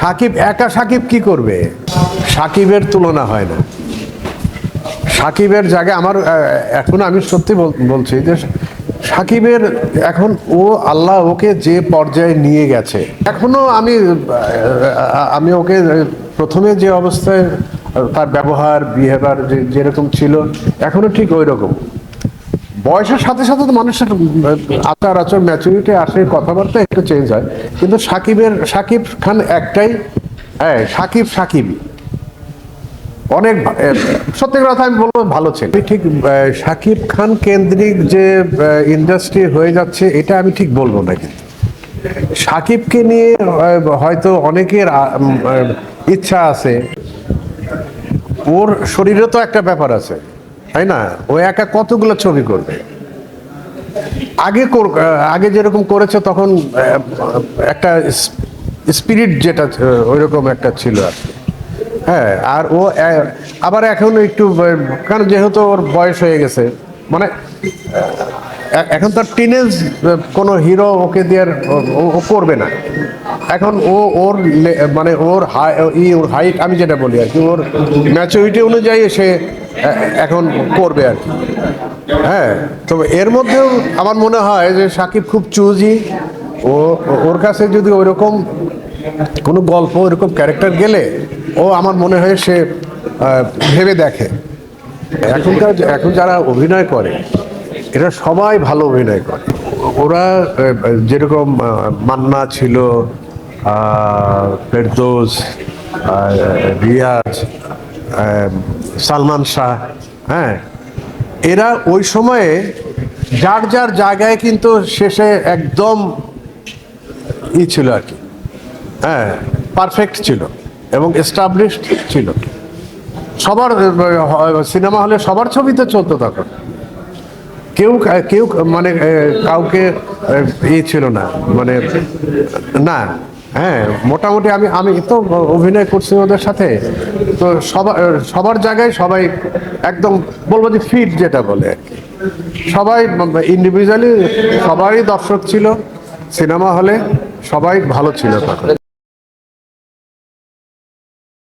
সাকিব, একা সাকিব কি করবে? সাকিবের তুলনা হয় না। সাকিবের জায়গায় আমার এখন আমি সত্যি বল- বলছি যে সাকিবের এখন ও, আল্লাহ ওকে যে পর্যায়ে নিয়ে গেছে, এখনও আমি আমি ওকে প্রথমে যে অবস্থায়, তার ব্যবহার বিহেভিয়ার যেরকম ছিল, এখনও ঠিক ওই রকম বয়সের সাথে সাথে তো মানুষের আচার আচর ম্যাচুরিটি আসে, কথাবার্তা একটু চেঞ্জ হয়। কিন্তু সাকিবের, সাকিব খান একটাই হ্যাঁ সাকিব সাকিবই। অনেক সত্যি কথা আমি বলব, ভালো ছিল। ঠিক সাকিব খান কেন্দ্রিক যে ইন্ডাস্ট্রি হয়ে যাচ্ছে, এটা আমি ঠিক বলব না কিন্তু। সাকিবকে নিয়ে হয়তো অনেকের ইচ্ছা আছে। ওর শরীরে তো একটা ব্যাপার আছে। তাই না ও একা কতগুলো ছবি করবে আগে আগে যেরকম করেছে তখন একটা স্পিরিট যেটা ওইরকম একটা ছিল আর কি। হ্যাঁ আর ও আবার এখন একটু কারণ যেহেতু ওর বয়স হয়ে গেছে মানে এখন তার টিনেজ কোনো হিরো ওকে দিয়ে ও- করবে না। এখন ও, ওর মানে ওর হাই ওর হাইট আমি যেটা বলি আর কি, ওর ম্যাচুরিটি অনুযায়ী সে এখন করবে আর কি। হ্যাঁ তো এর মধ্যেও আমার মনে হয় যে সাকিব খুব চুজি ও, ও- ওর কাছে যদি ওইরকম কোনো গল্প, ওইরকম ক্যারেক্টার গেলে ও আমার মনে হয় সে ভেবে দেখে। এখনকার, এখন যারা অভিনয় করে এরা সবাই ভালো অভিনয় করে। ওরা যেরকম মান্না ছিল ফেরদৌস রিয়াজ সালমান শাহ হ্যাঁ এরা ওই সময়ে যার যার জায়গায় কিন্তু শেষে একদম ই ছিল আর কি হ্যাঁ পারফেক্ট ছিল এবং এস্টাবলিশড ছিল। সবার সিনেমা হলে সবার ছবিতে চলতো তখন। কেউ কেউ মানে কাউকে ইয়ে ছিল না। মানে না হ্যাঁ মোটামুটি আমি আমি তো অভিনয় করছি ওদের সাথে। তো সবার সবার জায়গায় সবাই একদম বলব যে ফিট যেটা বলে সবাই ইন্ডিভিজুয়ালি সবারই দর্শক ছিল, সিনেমা হলে সবাই ভালো ছিল তখন।